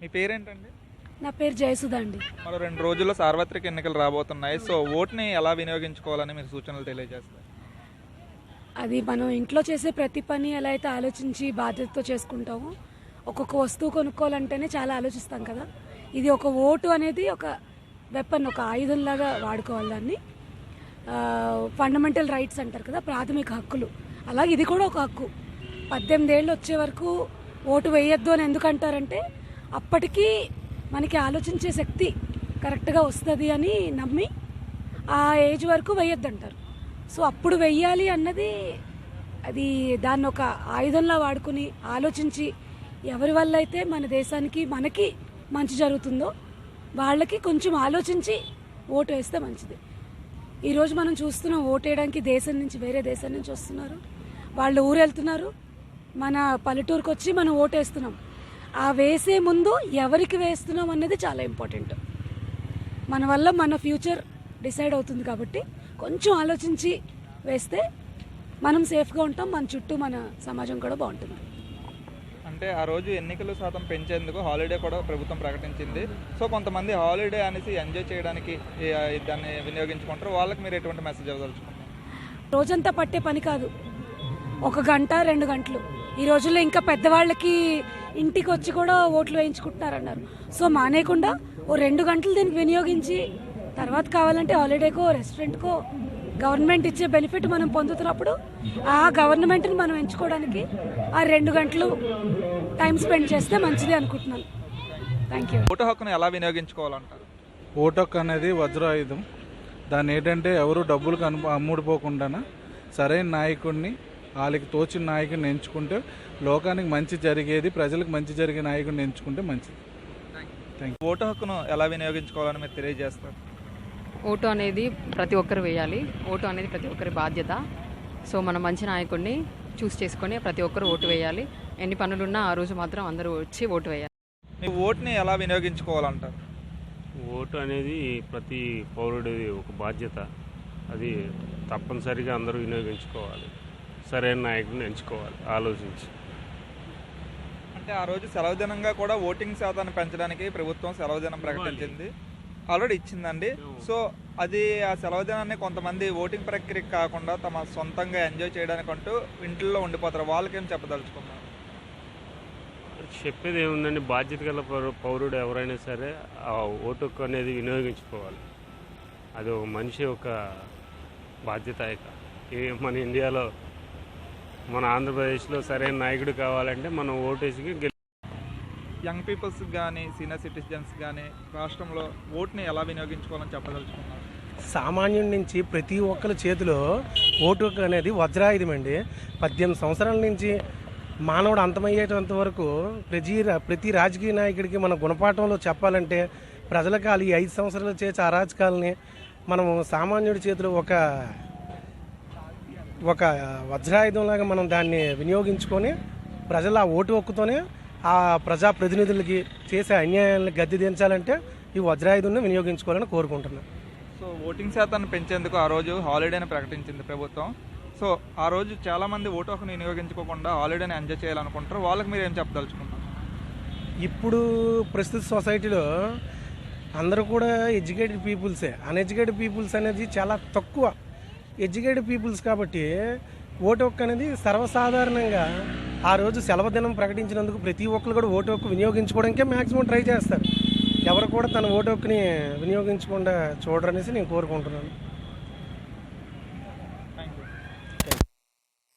మీ పేరేంటండి? నా పేరు జయసుధ అండి. మరో రెండు రోజుల్లో సార్వత్రిక ఎన్నికలు రాబోతున్నాయి. సో ఓట్ని ఎలా వినియోగించుకోవాలని మీరు సూచనలు తెలియజేస్తారు అది మనం ఇంట్లో చేసే ప్రతి పని ఎలా అయితే ఆలోచించి బాధ్యతతో చేసుకుంటామో ఒక్కొక్క వస్తువు కొనుక్కోవాలంటేనే చాలా ఆలోచిస్తాం కదా. ఇది ఒక ఓటు అనేది ఒక వెపన్ ఒక ఆయుధంలాగా వాడుకోవాలి దాన్ని. ఫండమెంటల్ రైట్స్ అంటారు కదా ప్రాథమిక హక్కులు. అలాగే ఇది కూడా ఒక హక్కు. పద్దెనిమిది ఏళ్ళు వచ్చే వరకు ఓటు వేయొద్దు అని ఎందుకు అంటారంటే అప్పటికీ మనకి ఆలోచించే శక్తి కరెక్ట్గా వస్తుంది అని నమ్మి ఆ ఏజ్ వరకు వేయొద్దంటారు సో అప్పుడు వెయ్యాలి అన్నది అది దాన్ని ఒక ఆయుధంలా వాడుకుని ఆలోచించి ఎవరి వల్ల అయితే మన దేశానికి మనకి మంచి జరుగుతుందో వాళ్ళకి కొంచెం ఆలోచించి ఓటు వేస్తే మంచిది. ఈరోజు మనం చూస్తున్నాం ఓటు వేయడానికి దేశం నుంచి వేరే దేశం నుంచి వస్తున్నారు. వాళ్ళు ఊరు వెళ్తున్నారు మన పల్లెటూరుకు వచ్చి మనం ఓటు వేస్తున్నాం ఆ వేసే ముందు ఎవరికి వేస్తున్నాం అన్నది చాలా ఇంపార్టెంట్. మన వల్ల మన ఫ్యూచర్ డిసైడ్ అవుతుంది కాబట్టి కొంచెం ఆలోచించి వేస్తే మనం సేఫ్గా ఉంటాం మన చుట్టూ మన సమాజం కూడా బాగుంటుంది. అంటే ఆ రోజు ఎన్నికల శాతం పెంచేందుకు హాలిడే కూడా ప్రభుత్వం ప్రకటించింది. సో కొంతమంది హాలిడే అనేసి ఎంజాయ్ చేయడానికి దాన్ని వినియోగించుకుంటారు. వాళ్ళకి మీరు ఎటువంటి మెసేజ్ ఇవ్వదలుచుకుంటారు రోజంతా పట్టే పని కాదు. ఒక గంట రెండు గంటలు. ఈ రోజుల్లో ఇంకా పెద్దవాళ్ళకి ఇంటికి వచ్చి కూడా ఓట్లు వేయించుకుంటున్నారన్నారు. సో మానేయకుండా ఓ రెండు గంటలు దీనికి వినియోగించి తర్వాత కావాలంటే హాలిడేకో రెస్టారెంట్కో గవర్నమెంట్ ఇచ్చే బెనిఫిట్ మనం పొందుతున్నప్పుడు ఆ గవర్నమెంట్ని మనం ఎంచుకోవడానికి ఆ రెండు గంటలు టైం స్పెండ్ చేస్తే మంచిది అనుకుంటున్నాను. థ్యాంక్ యూ ఓటు హక్కును ఎలా వినియోగించుకోవాలంటారు? ఓటక్ అనేది వజ్రాయుధం. దాన్ని ఏంటంటే ఎవరు డబ్బులకు అను అమ్ముడుపోకుండా సరైన నాయకుడిని వాళ్ళకి తోచిన నాయకుడిని ఎంచుకుంటే లోకానికి మంచి జరిగేది ప్రజలకు మంచి జరిగే నాయకుడిని ఎంచుకుంటే మంచిది. థ్యాంక్ ఓటు హక్కును ఎలా వినియోగించుకోవాలని మీరు తెలియజేస్తారు? ఓటు అనేది ప్రతి ఒక్కరు వేయాలి. ఓటు అనేది ప్రతి ఒక్కరి బాధ్యత. సో మనం మంచి నాయకుడిని చూస్ చేసుకొని ప్రతి ఒక్కరు ఓటు వేయాలి. ఎన్ని పనులున్నా ఆ రోజు మాత్రం అందరూ వచ్చి ఓటు వేయాలి. మీ ఓట్ని ఎలా వినియోగించుకోవాలంటారు? ఓటు అనేది ప్రతి పౌరుడి ఒక బాధ్యత. అది తప్పనిసరిగా అందరూ వినియోగించుకోవాలి. సరైన నాయకుడిని ఎంచుకోవాలి ఆలోచించి. అంటే ఆ రోజు సెలవు దినంగా కూడా ఓటింగ్ శాతాన్ని పెంచడానికి ప్రభుత్వం సెలవు దినం ప్రకటించింది. ఆల్రెడీ ఇచ్చిందండి. సో అది ఆ సెలవు దినాన్ని కొంతమంది ఓటింగ్ ప్రక్రియ కాకుండా తమ సొంతంగా ఎంజాయ్ చేయడానికంటూ ఇంట్లో ఉండిపోతారు. వాళ్ళకేం చెప్పదలుచుకున్నారు? చెప్పేది ఏముందండి? బాధ్యత గల పౌరు- పౌరుడు ఎవరైనా సరే ఆ ఓటు అనేది వినియోగించుకోవాలి. అది ఒక మనిషి ఒక బాధ్యత మన ఇండియాలో మన ఆంధ్రప్రదేశ్లో సరైన నాయకుడు కావాలంటే మనం ఓటేసి గెలి యంగ్ పీపుల్స్ కానీ సీనియర్ సిటిజన్స్ కానీ రాష్ట్రంలో ఓట్ని ఎలా వినియోగించుకోవాలని చెప్పదలుచుకున్నారు? సామాన్యుడి నుంచి ప్రతి ఒక్కరి చేతిలో ఓటు అనేది వజ్రాయుధం అండి. పద్దెనిమిది సంవత్సరాల నుంచి మానవుడు అంతమయ్యేటంత వరకు ప్రతి రా- ప్రతి రాజకీయ నాయకుడికి మన గుణపాఠంలో చెప్పాలంటే ప్రజలకు ఈ ఐదు సంవత్సరాలు చేసే అరాచకాలని మనము సామాన్యుడి చేతిలో ఒక ఒక వజ్రాయుధంలాగా మనం దాన్ని వినియోగించుకొని ప్రజలు ఆ ఓటు హక్కుతోనే ఆ ప్రజాప్రతినిధులకి చేసే అన్యాయాలను గద్దె దించాలంటే ఈ వజ్రాయుధంని వినియోగించుకోవాలని కోరుకుంటున్నాను సో ఓటింగ్ శాతాన్ని పెంచేందుకు ఆ రోజు హాలిడేని ప్రకటించింది ప్రభుత్వం. సో ఆ రోజు చాలా మంది ఓటు హక్కును వినియోగించుకోకుండా హాలిడేని ఎంజాయ్ చేయాలనుకుంటారు. వాళ్ళకి మీరు ఏం చెప్పదలుచుకున్నారు? ఇప్పుడు ప్రస్తుత సొసైటీలో అందరూ కూడా ఎడ్యుకేటెడ్ పీపుల్సే. అన్ఎడ్యుకేటెడ్ పీపుల్స్ అనేది చాలా తక్కువ. ఎడ్యుకేటెడ్ పీపుల్స్ కాబట్టి ఓటు హక్కు అనేది సర్వసాధారణంగా ఆ రోజు సెలవు దినం ప్రకటించినందుకు ప్రతి ఒక్కరు కూడా ఓటు హక్కు వినియోగించుకోవడానికే మ్యాక్సిమం ట్రై చేస్తారు. ఎవరు కూడా తన ఓటు హక్కుని వినియోగించకుండా చూడరనేసి నేను కోరుకుంటున్నాను.